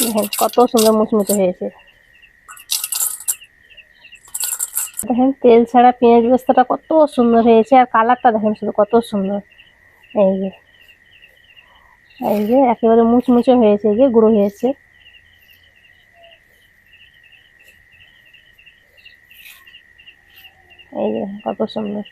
দেখেন কত সুন্দর মুচমুচে হয়েছে। দেখেন, তেল ছাড়া পেঁয়াজ বেস্তাটা কত সুন্দর হয়েছে, আর কালারটা দেখেন শুধু কত সুন্দর। এই যে এই যে, একেবারে মুচমুচে হয়েছে, এই যে, গুঁড়ো হয়েছে। এই যে, কত সুন্দর।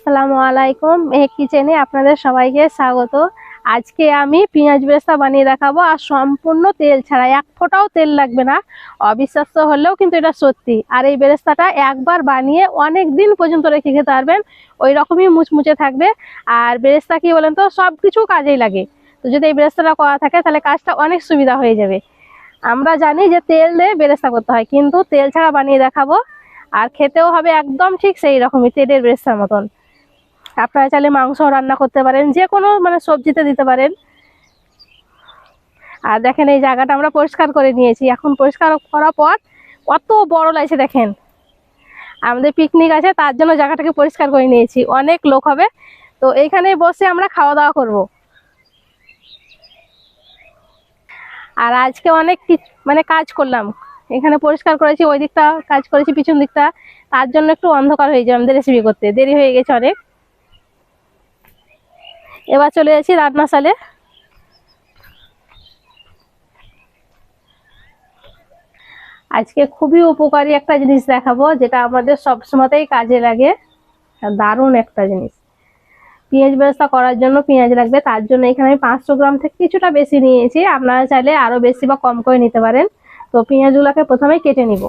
আসসালামু আলাইকুম এ কিচেনে আপনাদের সবাইকে স্বাগত। আজকে আমি পেঁয়াজ বেরেস্তা বানিয়ে দেখাবো আর সম্পূর্ণ তেল ছাড়া, এক ফোঁটাও তেল লাগবে না। অবিশ্বাস্য হলেও কিন্তু এটা সত্যি। আর এই বেরেস্তাটা একবার বানিয়ে অনেক দিন পর্যন্ত রেখে খেতে পারবেন, ওই রকমই মুচমুচে থাকবে। আর বেরেস্তা কি বলেন তো সব কিছু কাজেই লাগে। তো যদি এই বেরেস্তাটা করা থাকে তাহলে কাজটা অনেক সুবিধা হয়ে যাবে। আমরা জানি যে তেল দিয়ে বেরেস্তা করতে হয়, কিন্তু তেল ছাড়া বানিয়ে দেখাবো। আর খেতেও হবে একদম ঠিক সেই রকমই, তেলের বেরেস্তার মতন। আপনারা চাইলে মাংস রান্না করতে পারেন যে কোনো মানে সবজিতে দিতে পারেন। আর দেখেন এই জায়গাটা আমরা পরিষ্কার করে নিয়েছি। এখন পরিষ্কার করার পর কত বড় লাগছে দেখেন। আমাদের পিকনিক আছে, তার জন্য জায়গাটাকে পরিষ্কার করে নিয়েছি। অনেক লোক হবে, তো এইখানে বসে আমরা খাওয়া দাওয়া করব। আর আজকে অনেক মানে কাজ করলাম। এখানে পরিষ্কার করেছি, ওই দিকটা কাজ করেছি, পিছন দিকটা। তার জন্য একটু অন্ধকার হয়ে যায় আমাদের রেসিপি করতে। দেরি হয়ে গেছে অনেক। এবার চলে যাচ্ছি রান্নাশালে আজকে খুবই উপকারী একটা জিনিস দেখাবো, যেটা আমাদের সবসময়তেই কাজে লাগে। দারুণ একটা জিনিস। পেঁয়াজ ব্যবস্থা করার জন্য পেঁয়াজ লাগবে, তার জন্য এখানে আমি পাঁচশো গ্রাম থেকে কিছুটা বেশি নিয়েছি। আপনারা চাইলে আরও বেশি বা কম করে নিতে পারেন। তো পেঁয়াজগুলোকে প্রথমে কেটে নিব।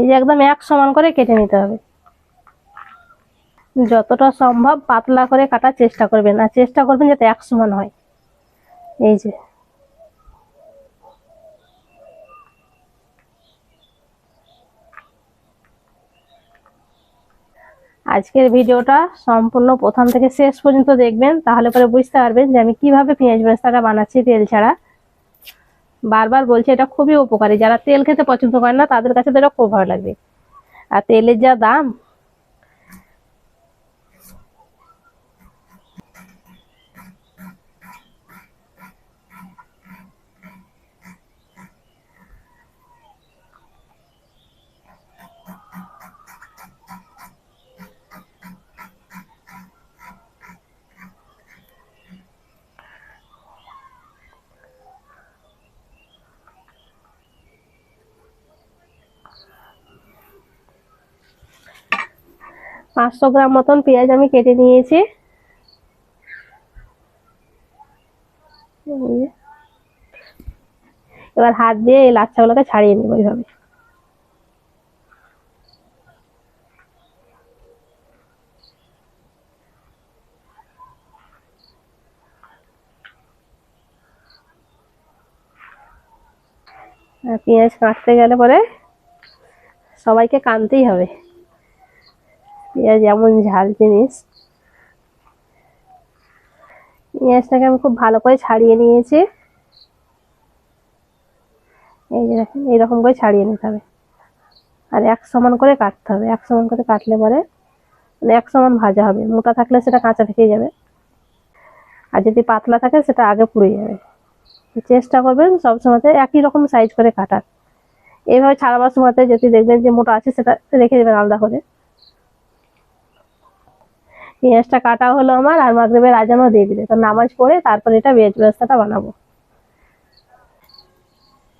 এই যে একদম এক সমান করে কেটে নিতে হবে। যতটা সম্ভব পাতলা করে কাটার চেষ্টা করবেন, আর চেষ্টা করবেন যাতে এক সমান হয়। এই যে। আজকের ভিডিওটা সম্পূর্ণ প্রথম থেকে শেষ পর্যন্ত দেখবেন, তাহলে পরে বুঝতে পারবেন যে আমি কীভাবে পেঁয়াজ বেরেস্তাটা বানাচ্ছি তেল ছাড়া। বারবার বলছে, এটা খুবই উপকারী। যারা তেল খেতে পছন্দ করে না, তাদের কাছে তো এটা খুব ভালো লাগবে। আর তেলের যা দাম পাঁচশো গ্রাম মতন পেঁয়াজ আমি কেটে নিয়েছি। এবার হাত দিয়ে এই লাচ্ছাগুলোকে ছাড়িয়ে নেব এইভাবে। পেঁয়াজ কাটতে গেলে পরে সবাইকে কানতেই হবে। পেঁয়াজ, এমন ঝাল জিনিস। পেঁয়াজটাকে আমি খুব ভালো করে ছাড়িয়ে নিয়েছি। এই যে দেখেন, এইরকম করে ছাড়িয়ে নিতে হবে। আর এক সমান করে কাটতে হবে। এক সমান করে কাটলে পরে মানে এক সমান ভাজা হবে। মোটা থাকলে সেটা কাঁচা থেকে যাবে। আর যদি পাতলা থাকে, সেটা আগে পুড়ে যাবে। চেষ্টা করবেন সব সবসময়তে একই রকম সাইজ করে কাটার। এইভাবে ছাড়াবার সময়তে যদি দেখবেন যে মোটা আছে, সেটা রেখে দেবেন আলাদা করে। পেঁয়াজটা কাটা হলো আমার আর মাগরেবের আজানও দিয়ে দিলে। তো নামাজ পড়ে তারপর এটা পেঁয়াজ বেরেস্তাটা বানাবো।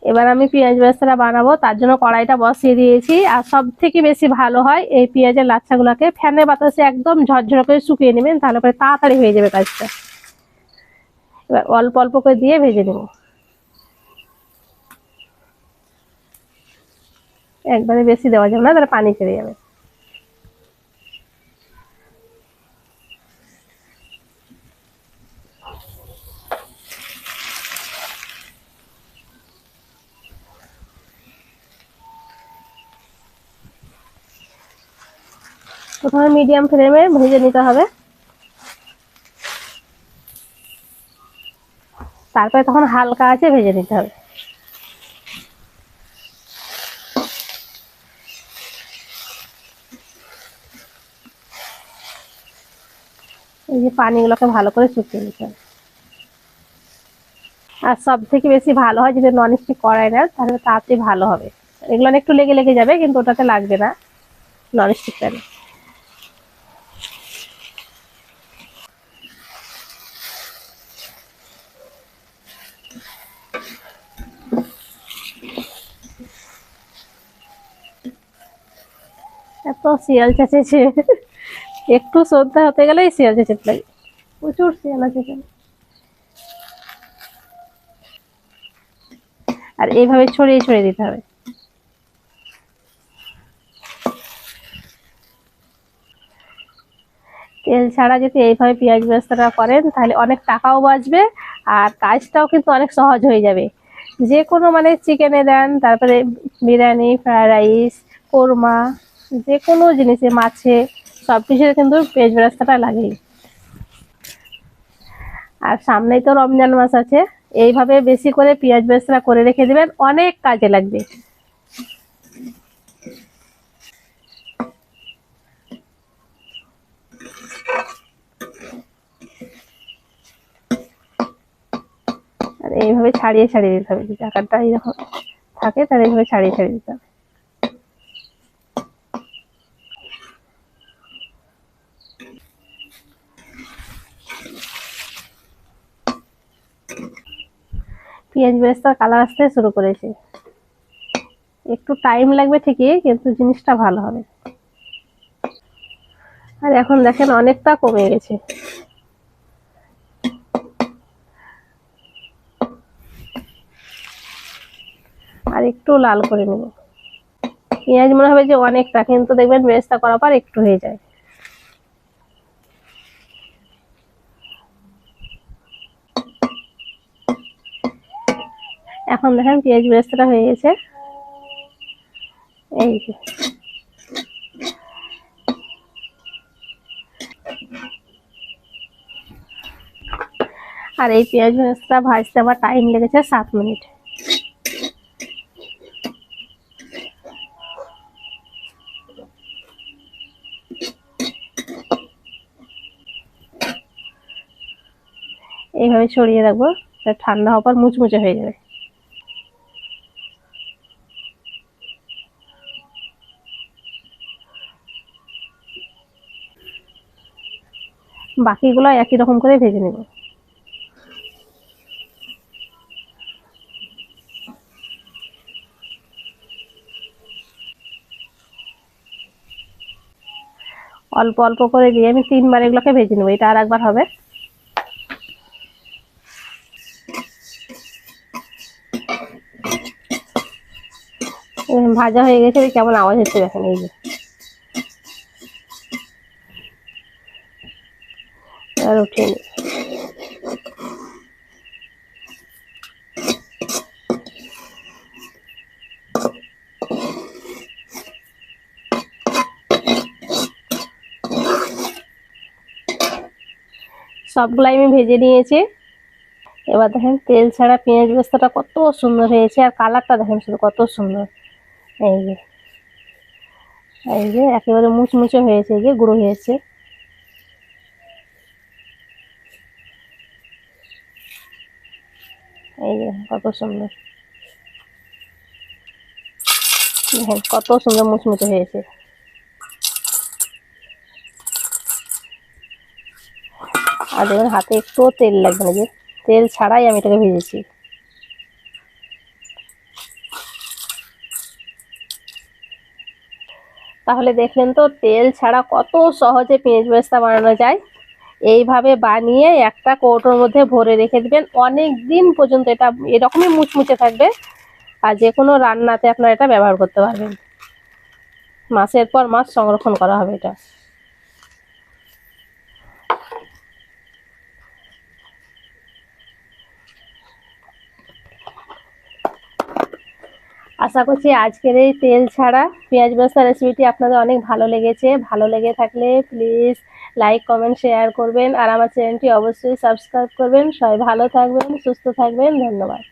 এবার আমি পেঁয়াজ বেরেস্তাটা বানাবো, তার জন্য কড়াইটা বসিয়ে দিয়েছি। আর সব থেকে বেশি ভালো হয় এই পেঁয়াজের লাচ্ছাগুলোকে। ফ্যানের বাতাসে একদম ঝরঝর করে শুকিয়ে নেবেন, তাহলে পরে তাড়াতাড়ি হয়ে যাবে কাজটা। এবার অল্প অল্প করে দিয়ে ভেজে নেব। একবারে বেশি দেওয়া যাবে না, তাহলে পানি ছেড়ে যাবে। প্রথমে মিডিয়াম ফ্লেমে ভেজে নিতে হবে। তারপরে তখন হালকা আছে ভেজে নিতে হবে। এই যে পানিগুলোকে ভালো করে শুকিয়ে নিতে হবে। আর সব থেকে বেশি ভালো হয় যদি নন স্টিক কড়াই না তাহলে তাড়াতাড়ি ভালো হবে। এগুলো একটু লেগে লেগে যাবে, কিন্তু ওটাতে লাগবে না নন স্টিক প্যানে এত শিয়াল চেঁচেছে একটু শ্রদ্ধা হতে গেলেই শিয়াল চেঁচেতে লাগে। প্রচুর শিয়াল আছে এখানে। আর এইভাবে ছড়িয়ে ছড়িয়ে দিতে হবে। তেল ছাড়া যদি এইভাবে পেঁয়াজ ব্যবস্থাটা করেন, তাহলে অনেক টাকাও বাঁচবে আর কাজটাও কিন্তু অনেক সহজ হয়ে যাবে। যে কোনো মানে চিকেনে দেন, তারপরে বিরিয়ানি ফ্রায়েড রাইস কোরমা যে কোনো জিনিসে, মাছে সব কিছুতে কিন্তু পেঁয়াজ বেরেস্তাটা লাগেই। আর সামনেই তো রমজান মাস আছে, এইভাবে বেশি করে পেঁয়াজ বেরেস্তা করে রেখে দেবেন, অনেক কাজে লাগবে। আর এইভাবে ছাড়িয়ে ছাড়িয়ে দিতে হবে, যদি আকারটা এইরকম থাকে, তাহলে এইভাবে ছাড়িয়ে ছাড়িয়ে দিতে হবে। পেঁয়াজ বেরেস্তার কালার আসতে শুরু করেছে। একটু টাইম লাগবে ঠিকই, কিন্তু জিনিসটা ভালো হবে। আর এখন দেখেন অনেকটা কমে গেছে। আর একটু লাল করে নেব। পেঁয়াজ মনে হবে যে অনেকটা, কিন্তু দেখবেন বেরেস্তা করার পর একটু হয়ে যায়। এখন দেখেন পেঁয়াজ বেরেস্তাটা হয়ে গেছে। এই যে। আর এই পেঁয়াজ বেরেস্তা ভাজতে আমার টাইম লেগেছে সাত মিনিট। এইভাবে ছড়িয়ে রাখব ঠান্ডা হওয়ার পর মুচমুচে হয়ে যাবে। বাকিগুলো একই রকম করে ভেজে নেব। অল্প অল্প করে দিয়ে আমি তিনবার এগুলোকে ভেজে নেব, এটা আর একবার হবে। ভাজা হয়ে গেছে, কেমন আওয়াজ হচ্ছে দেখেন, এই যে। আর উঠিয়ে নি। সবগুলাই আমি ভেজে নিয়েছি। এবার দেখেন তেল ছাড়া পেঁয়াজ বেস্তাটা কত সুন্দর হয়েছে, আর কালারটা দেখেন শুধু কত সুন্দর। এই যে এই যে একেবারে মুচমুচে হয়েছে, এই যে গুঁড়ো হয়েছে। এই কত সুন্দর। দেখেন, কত সুন্দর হয়েছে। আর দেখুন, হাতে একটুও তেল লাগবে না যে, তেল ছাড়াই আমি এটাকে ভেজেছি। তাহলে দেখলেন তো, তেল ছাড়া কত সহজে পেঁয়াজ বেরেস্তা বানানো যায়। এইভাবে বানিয়ে একটা কৌটোর মধ্যে ভরে রেখে দেবেন। অনেক দিন পর্যন্ত এটা এরকমই মুচমুচে থাকবে। আর যে কোনো রান্নাতে আপনারা এটা ব্যবহার করতে পারবেন। মাসের পর মাস সংরক্ষণ করা হবে এটা। আশা করছি আজকের এই তেল ছাড়া পেঁয়াজ বেরেস্তা রেসিপিটি আপনাদের অনেক ভালো লেগেছে। ভালো লেগে থাকলে প্লিজ লাইক কমেন্ট শেয়ার করবেন। আর আমার চ্যানেলটি অবশ্যই সাবস্ক্রাইব করবেন। সবাই ভালো থাকবেন, সুস্থ থাকবেন। ধন্যবাদ।